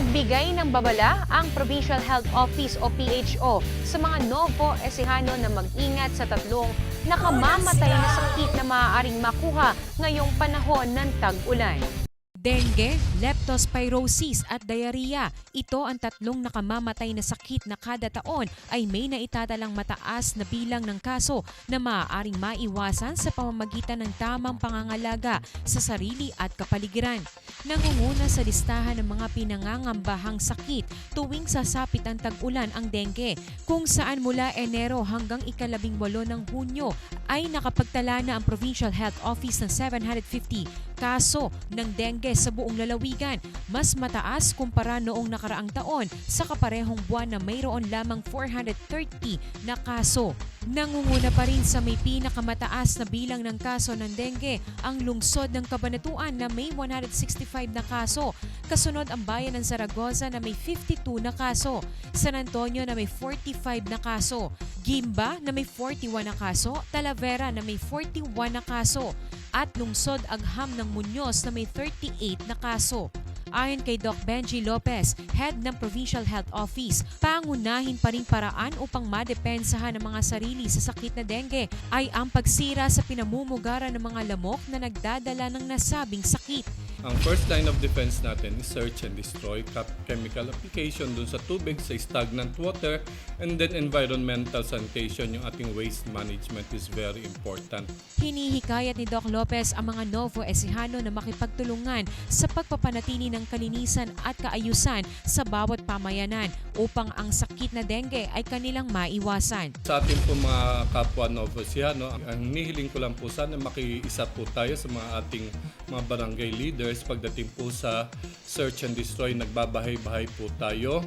Nagbigay ng babala ang Provincial Health Office o PHO sa mga Novo Ecijano na mag-ingat sa tatlong nakamamatay na sakit na maaaring makuha ngayong panahon ng tag-ulan. Dengue, leptospirosis at diarrhea. Ito ang tatlong nakamamatay na sakit na kada taon ay may naitatalang mataas na bilang ng kaso na maaaring maiwasan sa pamamagitan ng tamang pangangalaga sa sarili at kapaligiran. Nangunguna sa listahan ng mga pinangangambahang sakit tuwing sasapit ang tag-ulan ang dengue kung saan mula Enero hanggang ikalabing walo ng Hunyo ay nakapagtala na ang Provincial Health Office ng 750 kaso ng dengue sa buong lalawigan, mas mataas kumpara noong nakaraang taon sa kaparehong buwan na mayroon lamang 430 na kaso. Nangunguna pa rin sa may pinakamataas na bilang ng kaso ng dengue ang lungsod ng Kabanatuan na may 165 na kaso. Kasunod ang bayan ng Zaragoza na may 52 na kaso. San Antonio na may 45 na kaso. Gimba na may 41 na kaso. Talavera na may 41 na kaso. At lungsod Agham ng Muñoz na may 38 na kaso. Ayon kay Doc Benji Lopez, head ng Provincial Health Office, pangunahin pa rin paraan upang madepensahan ang mga sarili sa sakit na dengue ay ang pagsira sa pinamumugaran ng mga lamok na nagdadala ng nasabing sakit. Ang first line of defense natin is search and destroy chemical application dun sa tubig, sa stagnant water, and then environmental sanitation, yung ating waste management is very important. Hinihikayat ni Doc Lopez ang mga Novo Ecijano na makipagtulungan sa pagpapanatili ng kalinisan at kaayusan sa bawat pamayanan upang ang sakit na dengue ay kanilang maiwasan. Sa ating po mga kapwa Novosiano, ang nihiling ko lang po sana makiisa po tayo sa mga ating mga barangay leaders pagdating po sa search and destroy, nagbabahay-bahay po tayo.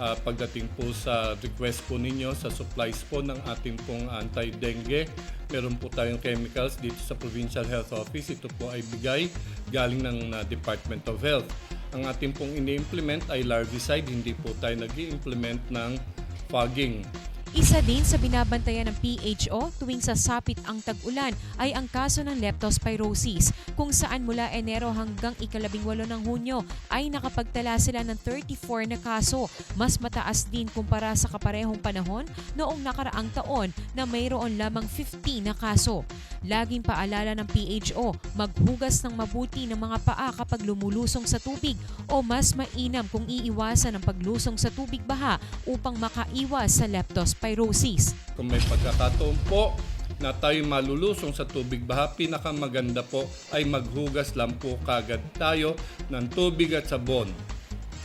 Ah, pagdating po sa request po ninyo sa supplies po ng ating pong anti-dengue, meron po tayong chemicals dito sa Provincial Health Office. Ito po ay bigay galing ng ah, Department of Health. Ang ating pong ini-implement ay larvicide, hindi po tayo nag implement ng fogging. Isa din sa binabantayan ng PHO tuwing sasapit ang tag-ulan ay ang kaso ng leptospirosis kung saan mula Enero hanggang ikalabing walo ng Hunyo ay nakapagtala sila ng 34 na kaso. Mas mataas din kumpara sa kaparehong panahon noong nakaraang taon na mayroon lamang 50 na kaso. Laging paalala ng PHO, maghugas ng mabuti ng mga paa kapag lumulusong sa tubig o mas mainam kung iiwasan ang paglusong sa tubig baha upang makaiwas sa leptospirosis. Kung may pagkakataon po na tayo malulusong sa tubig baha, pinakamaganda po ay maghugas lang po kagad tayo ng tubig at sabon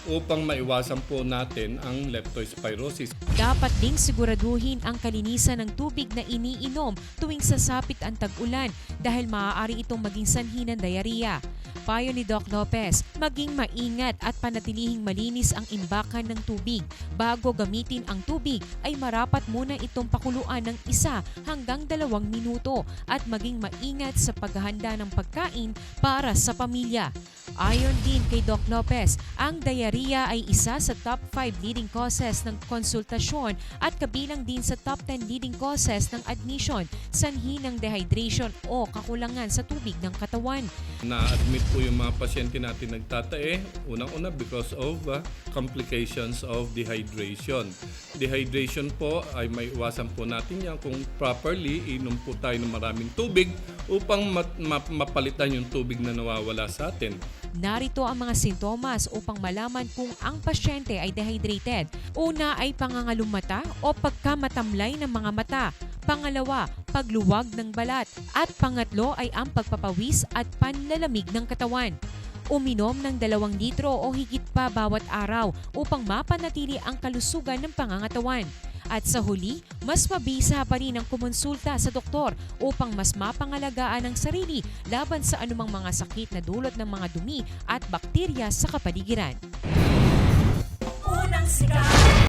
upang maiwasan po natin ang leptospirosis. Dapat ding siguraduhin ang kalinisan ng tubig na iniinom tuwing sasapit ang tag-ulan dahil maaari itong maging sanhi ng diarrhea. Payo ni Doc Lopez, maging maingat at panatilihing malinis ang imbakan ng tubig. Bago gamitin ang tubig ay marapat muna itong pakuluan ng isa hanggang dalawang minuto at maging maingat sa paghahanda ng pagkain para sa pamilya. Ayon din kay Doc Lopez, ang diarrhea ay isa sa top 5 leading causes ng konsultasyon at kabilang din sa top 10 leading causes ng admission, sanhi ng dehydration o kakulangan sa tubig ng katawan. Na-admit po yung mga pasyente natin nagtatae, unang-una because of uh, complications of dehydration. Dehydration po ay may iwasan po natin yan kung properly inom po tayo ng maraming tubig upang mat- ma- mapalitan yung tubig na nawawala sa atin. Narito ang mga sintomas upang malaman kung ang pasyente ay dehydrated. Una ay pangangalong mata o pagkamatamlay ng mga mata. Pangalawa, pagluwag ng balat. At pangatlo ay ang pagpapawis at panlalamig ng katawan. Uminom ng dalawang litro o higit pa bawat araw upang mapanatili ang kalusugan ng pangangatawan. At sa huli, mas mabisa pa rin ang kumonsulta sa doktor upang mas mapangalagaan ang sarili laban sa anumang mga sakit na dulot ng mga dumi at bakterya sa kapaligiran. Unang sigaw